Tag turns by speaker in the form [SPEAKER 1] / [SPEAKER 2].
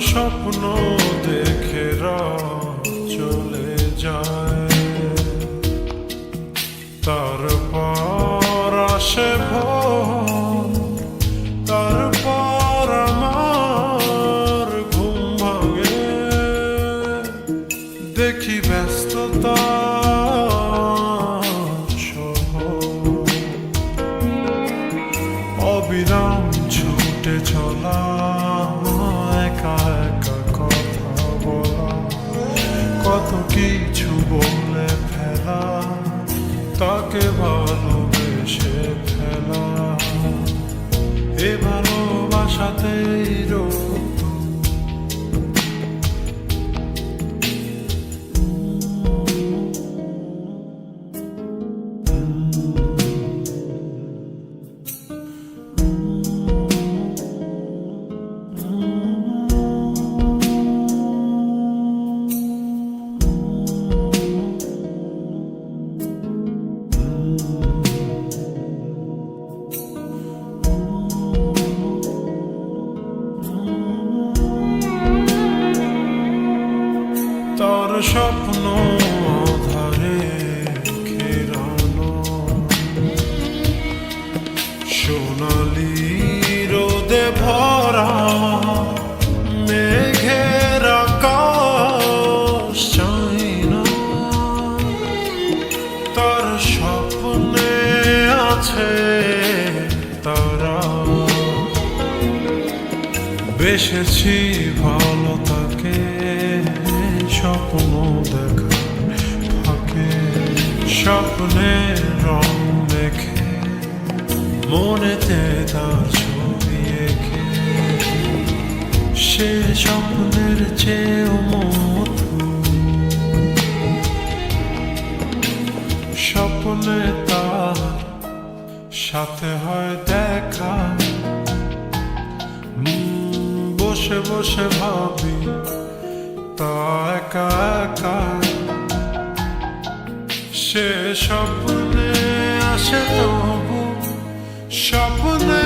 [SPEAKER 1] স্বপ্ন দেখে চলে যায়। তারপর আসে ভোর, তারপর আমার ঘুম ভাঙে। দেখি ব্যস্ততা অবিরাম ছুটে চলা তাকে ভালোবেসে ফেলা। এ ভালোবাসাতেই স্বপ্ন ধরে ঘেরানো। সোনালি রোদে ভরা মেঘের তার স্বপ্নে আছে তারা। বেসেছি ভালো স্বপ্নে রং দেখে মনেতে তার ছবি এঁকে। সে স্বপ্নের চেয়েও মধু স্বপ্নে তার সাথে হয় দেখা। বসে বসে ভাবি, তা একা একা সে স্বপ্নে আসে তবু স্বপ্নে